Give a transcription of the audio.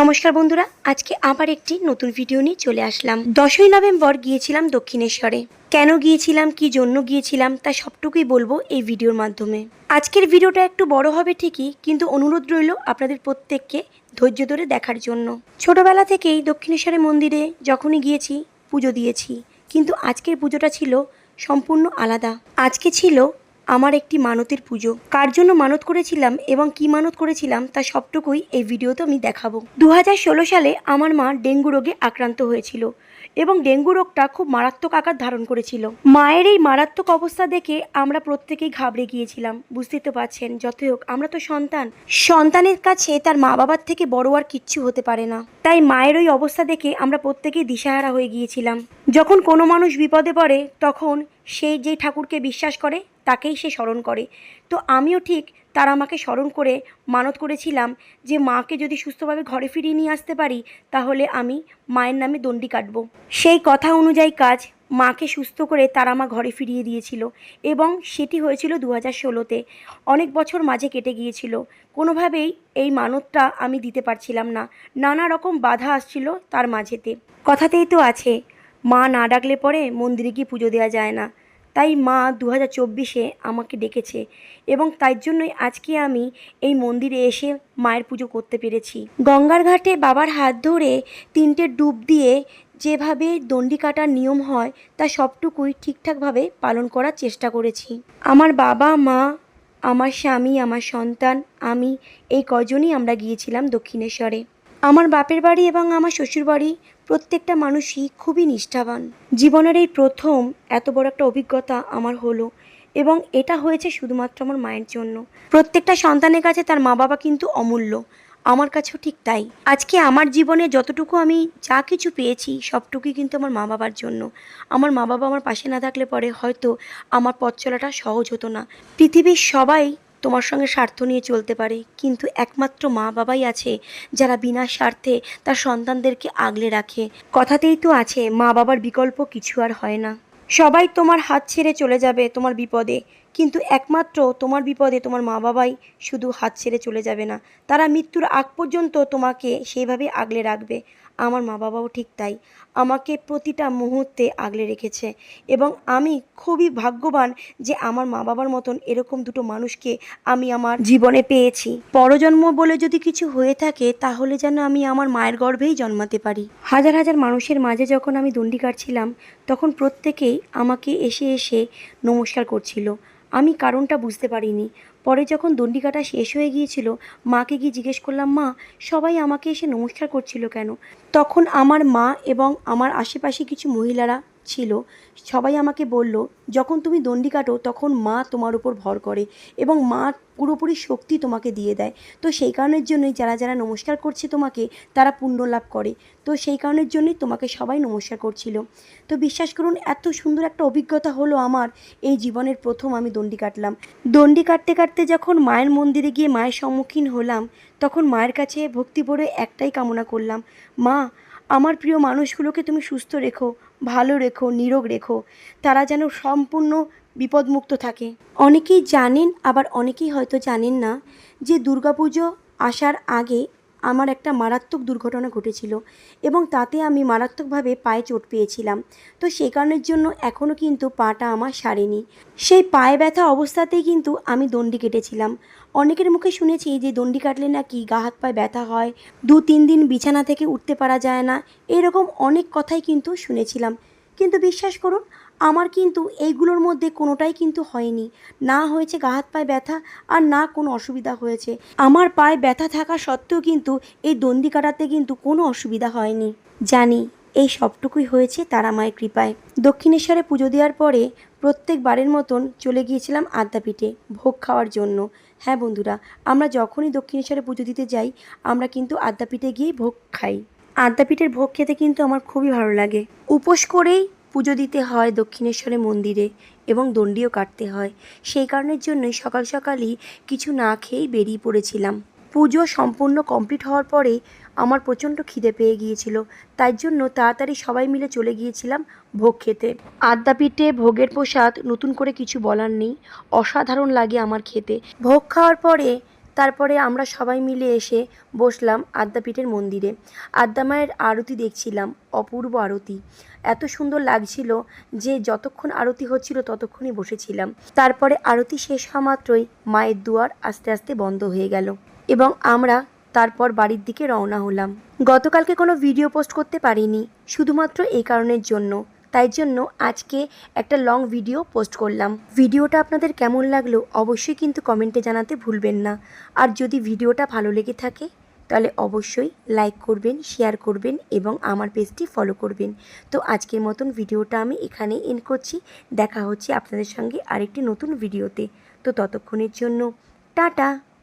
নমস্কার বন্ধুরা, আজকে আবার একটি নতুন ভিডিও নিয়ে চলে আসলাম। দশই নভেম্বর গিয়েছিলাম দক্ষিণেশ্বরে। কেন গিয়েছিলাম, কি জন্য গিয়েছিলাম, তা সবটুকুই বলব এই ভিডিওর মাধ্যমে। আজকের ভিডিওটা একটু বড় হবে ঠিকই, কিন্তু অনুরোধ রইল আপনাদের প্রত্যেককে ধৈর্য ধরে দেখার জন্য। ছোটবেলা থেকেই দক্ষিণেশ্বরের মন্দিরে যখনই গিয়েছি, পুজো দিয়েছি, কিন্তু আজকের পুজোটা ছিল সম্পূর্ণ আলাদা। আজকে ছিল আমার একটি মানতের পুজো। কার জন্য মানত করেছিলাম এবং কি মানত করেছিলাম তা সবটুকুই এই ভিডিওতে আমি দেখাবো। দু হাজার ষোলো সালে আমার মা ডেঙ্গু রোগে আক্রান্ত হয়েছিল এবং ডেঙ্গু রোগটা খুব মারাত্মক আকার ধারণ করেছিল। মায়ের এই মারাত্মক অবস্থা দেখে আমরা প্রত্যেকেই ঘাবড়ে গিয়েছিলাম, বুঝতেই তো পারছেন। যতই হোক, আমরা তো সন্তান। সন্তানের কাছে তার মা বাবার থেকে বড় আর কিচ্ছু হতে পারে না। তাই মায়ের ওই অবস্থা দেখে আমরা প্রত্যেকেই দিশাহারা হয়ে গিয়েছিলাম। যখন কোনো মানুষ বিপদে পড়ে, তখন সে যেই ঠাকুরকে বিশ্বাস করে তাকেই সে স্মরণ করে। তো আমিও ঠিক তারা আমাকে স্মরণ করে মানত করেছিলাম যে মাকে যদি সুস্থভাবে ঘরে ফিরিয়ে নিয়ে আসতে পারি, তাহলে আমি মায়ের নামে দণ্ডি কাটবো। সেই কথা অনুযায়ী কাজ মাকে সুস্থ করে তারা মা ঘরে ফিরিয়ে দিয়েছিল এবং সেটি হয়েছিল দু হাজার ষোলোতে। অনেক বছর মাঝে কেটে গিয়েছিল। কোনোভাবেই এই মানতটা আমি দিতে পারছিলাম না। নানা রকম বাধা আসছিল তার মাঝেতে। কথাতেই তো আছে, মা না ডাকলে পরে মন্দিরে গিয়ে পুজো দেওয়া যায় না। তাই মা দু হাজার চব্বিশে আমাকে ডেকেছে এবং তাই জন্যই আজকে আমি এই মন্দিরে এসে মায়ের পুজো করতে পেরেছি। গঙ্গার ঘাটে বাবার হাত ধরে তিনটে ডুব দিয়ে যেভাবে দণ্ডি কাটার নিয়ম হয়, তা সবটুকুই ঠিকঠাকভাবে পালন করার চেষ্টা করেছি। আমার বাবা, মা, আমার স্বামী, আমার সন্তান, আমি এই কজনই আমরা গিয়েছিলাম দক্ষিণেশ্বরে। আমার বাপের বাড়ি এবং আমার শ্বশুর বাড়ি প্রত্যেকটা মানুষই খুবই নিষ্ঠাবান। জীবনের এই প্রথম এত বড় একটা অভিজ্ঞতা আমার হলো এবং এটা হয়েছে শুধুমাত্র আমার মায়ের জন্য। প্রত্যেকটা সন্তানের কাছে তার মা বাবা কিন্তু অমূল্য। আমার কাছেও ঠিক তাই। আজকে আমার জীবনে যতটুকু আমি যা কিছু পেয়েছি সবটুকুই কিন্তু আমার মা বাবার জন্য। আমার মা বাবা আমার পাশে না থাকলে পরে হয়তো আমার পথ চলাটা সহজ হতো না। পৃথিবীর সবাই তোমার সঙ্গে স্বার্থ নিয়ে চলতে পারে। কিন্তু একমাত্র মা বাবাই আছে যারা বিনা স্বার্থে তার সন্তানদেরকে আগলে রাখে। কথাতেই তো আছে, মা বাবার বিকল্প কিছু আর হয় না। সবাই তোমার হাত ছেড়ে চলে যাবে তোমার বিপদে। কিন্তু একমাত্র তোমার বিপদে তোমার মা বাবাই শুধু হাত ছেড়ে চলে যাবে না। তারা মৃত্যুর আগ পর্যন্ত তোমাকে সেইভাবে আগলে রাখবে। আমার মা বাবাও ঠিক তাই। আমাকে প্রতিটা মুহূর্তে আগলে রেখেছে এবং আমি খুবই ভাগ্যবান যে আমার মা বাবার মতন এরকম দুটো মানুষকে আমি আমার জীবনে পেয়েছি। পরজন্ম বলে যদি কিছু হয়ে থাকে, তাহলে যেন আমি আমার মায়ের গর্ভেই জন্মাতে পারি। হাজার হাজার মানুষের মাঝে যখন আমি দণ্ডি কাটছিলাম তখন প্রত্যেকেই আমাকে এসে এসে নমস্কার করছিল। আমি কারণটা বুঝতে পারিনি। পরে যখন দণ্ডিকাটা শেষ হয়ে গিয়েছিল, মাকে গিয়ে জিজ্ঞেস করলাম, মা, সবাই আমাকে এসে নমস্কার করছিল কেন? তখন আমার মা এবং আমার আশেপাশে কিছু মহিলারা ছিল, সবাই আমাকে বলল, যখন তুমি দণ্ডি কাটো, তখন মা তোমার উপর ভর করে এবং মা পুরোপুরি শক্তি তোমাকে দিয়ে দেয়। তো সেই কারণের জন্যই যারা যারা নমস্কার করছে তোমাকে, তারা পুণ্য লাভ করে। তো সেই কারণের জন্যই তোমাকে সবাই নমস্কার করছিল। তো বিশ্বাস করুন, এত সুন্দর একটা অভিজ্ঞতা হলো আমার। এই জীবনের প্রথম আমি দণ্ডি কাটলাম। দণ্ডি কাটতে কাটতে যখন মায়ের মন্দিরে গিয়ে মায়ের সম্মুখীন হলাম, তখন মায়ের কাছে ভক্তি ভরে একটাই কামনা করলাম, মা আমার প্রিয় মানুষগুলোকে তুমি সুস্থ রেখো, ভালো রেখো, নিরোগ রেখো। তারা যেন সম্পূর্ণ বিপদমুক্ত থাকে। অনেকেই জানেন, আবার অনেকেই হয়তো জানেন না, যে দুর্গাপুজো আসার আগে আমার একটা মারাত্মক দুর্ঘটনা ঘটেছিল এবং তাতে আমি মারাত্মকভাবে পায়ে চোট পেয়েছিলাম। তো সেই কারণের জন্য এখনও কিন্তু পাটা আমার সারেনি। সেই পায়ে ব্যথা অবস্থাতেই কিন্তু আমি দণ্ডি কেটেছিলাম। অনেকের মুখে শুনেছি যে দণ্ডি কাটলে নাকি গা হাত পায়ে ব্যথা হয়, দু তিন দিন বিছানা থেকে উঠতে পারা যায় না, এরকম অনেক কথাই কিন্তু শুনেছিলাম। কিন্তু বিশ্বাস করুন আমার কিন্তু এইগুলোর মধ্যে কোনোটাই কিন্তু হয়নি। না হয়েছে গা হাত পায়ে ব্যথা আর না কোনো অসুবিধা হয়েছে। আমার পায়ে ব্যথা থাকা সত্ত্বেও কিন্তু এই দণ্ডি কাটাতে কিন্তু কোনো অসুবিধা হয়নি। জানি, এই সবটুকুই হয়েছে তারা মায়ের কৃপায়। দক্ষিণেশ্বরে পুজো দেওয়ার পরে প্রত্যেকবারের মতন চলে গিয়েছিলাম আদ্যাপীঠে ভোগ খাওয়ার জন্য। হ্যাঁ বন্ধুরা, আমরা যখনই দক্ষিণেশ্বরে পুজো দিতে যাই, আমরা কিন্তু আদ্যাপীঠে গিয়ে ভোগ খাই। আদ্যাপীঠের ভোগ খেতে কিন্তু আমার খুবই ভালো লাগে। উপোস করেই পুজো দিতে হয় দক্ষিণেশ্বরে মন্দিরে এবং দণ্ডিও কাটতে হয়। সেই কারণের জন্যই সকাল সকালই কিছু না খেয়েই বেরিয়ে পড়েছিলাম। পুজো সম্পূর্ণ কমপ্লিট হওয়ার পরে আমার প্রচণ্ড খিদে পেয়ে গিয়েছিল। তাই জন্য তাড়াতাড়ি সবাই মিলে চলে গিয়েছিলাম ভোগ খেতে। আদ্যাপীঠে ভোগের প্রসাদ নতুন করে কিছু বলার নেই। অসাধারণ লাগে আমার খেতে। ভোগ খাওয়ার পরে তারপরে আমরা সবাই মিলে এসে বসলাম আদ্যাপীঠের মন্দিরে। আদ্যা মায়ের আরতি দেখছিলাম, অপূর্ব আরতি। এত সুন্দর লাগছিল যে যতক্ষণ আরতি হচ্ছিল ততক্ষণই বসেছিলাম। তারপরে আরতি শেষ হওয়া মাত্রই মায়ের দুয়ার আস্তে আস্তে বন্ধ হয়ে গেল এবং আমরা তারপর বাড়ির দিকে রওনা হলাম। গতকালকে কোনো ভিডিও পোস্ট করতে পারিনি, শুধুমাত্র এই কারণের জন্য। তাই জন্য আজকে একটা লং ভিডিও পোস্ট করলাম। ভিডিওটা আপনাদের কেমন লাগল অবশ্যই কিন্তু কমেন্টে জানাতে ভুলবেন না। আর যদি ভিডিওটা ভালো লেগে থাকে, তাহলে অবশ্যই লাইক করবেন শেয়ার করবেন এবং আমার পেজটি ফলো করবেন। তো আজকের মতন ভিডিওটা আমি এখানে এন্ড করছি। দেখা হচ্ছে আপনাদের সঙ্গে আরেকটি নতুন ভিডিওতে তো ততক্ষণের জন্য টাটা!